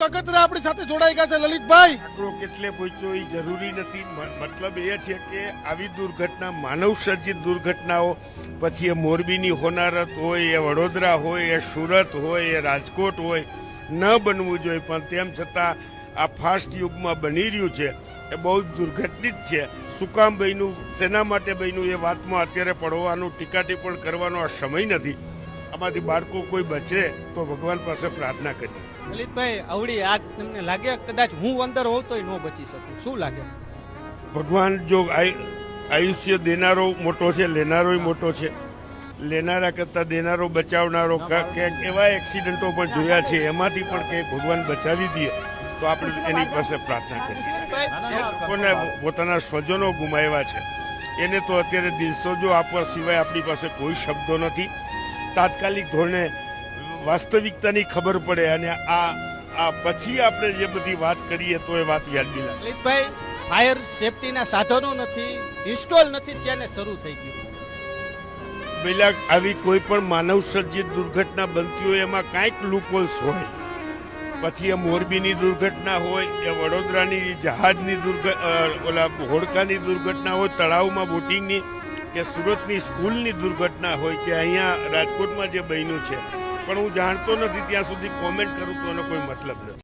કગતરા આપણી સાથે જોડાઈ ગયા છે લલિતભાઈ. આંકડો કેટલે પહોંચ્યો એ જરૂરી નથી. મતલબ એ છે કે આવી દુર્ઘટના માનવ સર્જિત દુર્ઘટનાઓ, પછી એ મોરબીની હોનારત હોય, એ વડોદરા હોય, એ સુરત હોય, એ રાજકોટ હોય, ન બનવું જોઈએ. પણ તેમ છતાં આ ફાસ્ટ યુગમાં બની રહ્યું છે. એ બહુ દુર્ઘટનિત છે. શું કામ બન્યું માટે બન્યું એ વાતમાં અત્યારે પડવાનું ટીકા ટિપ્પણ કરવાનો આ સમય નથી. આમાંથી બાળકો કોઈ બચે તો ભગવાન પાસે પ્રાર્થના કરીએ. લલિતભાઈ આવડી આ તમને લાગે કદાચ હું અંદર હોઉં તોય ન બચી શકું. શું લાગે? ભગવાન જો આયુ- આયુષ્ય દેનારો મોટો છે લેનારોય મોટો છે. લેનારા કરતા દેનારો બચાવનારો ક- ક્યાંક એવા એક્સિડન્ટો પણ જોયા છે એમાંથી પણ કે ભગવાન બચાવી દે તો આપણે એની પાસે પ્રાર્થના કરીએ. કોને પોતાના સ્વજનો ગુમાવ્યા છે. એને તો અત્યારે દિવસો જો આપવા સિવાય આપણી પાસે કોઈ શબ્દો નથી. તાત્કાલિક ધોરણે વાસ્તવિકતાની ખબર પડે અને આ આ પછી આપણે જે બધી વાત કરીએ તો એ વાત વ્યાજબી લાગે. લલિતભાઈ ફાયર સેફટીના સાધનો નથી ઇન્સ્ટોલ નથી ત્યાંને શરૂ થઈ ગયું. પેલા આવી કોઈ પણ માનવ સર્જિત દુર્ઘટના બનતી હોય એમાં કાંઈક લૂપહોલ્સ હોય. પછી એ મોરબીની દુર્ઘટના હોય એ વડોદરાની જહાજની દુર્ઘ ઓલા હોડકાની દુર્ઘટના હોય તળાવમાં બોટિંગની કે સુરતની સ્કૂલની દુર્ઘટના હોય કે અહીંયા રાજકોટમાં જે બન્યું છે, પણ હું જાણતો નથી, ત્યાં સુધી કોમેન્ટ કરું તો એનો કોઈ મતલબ નથી.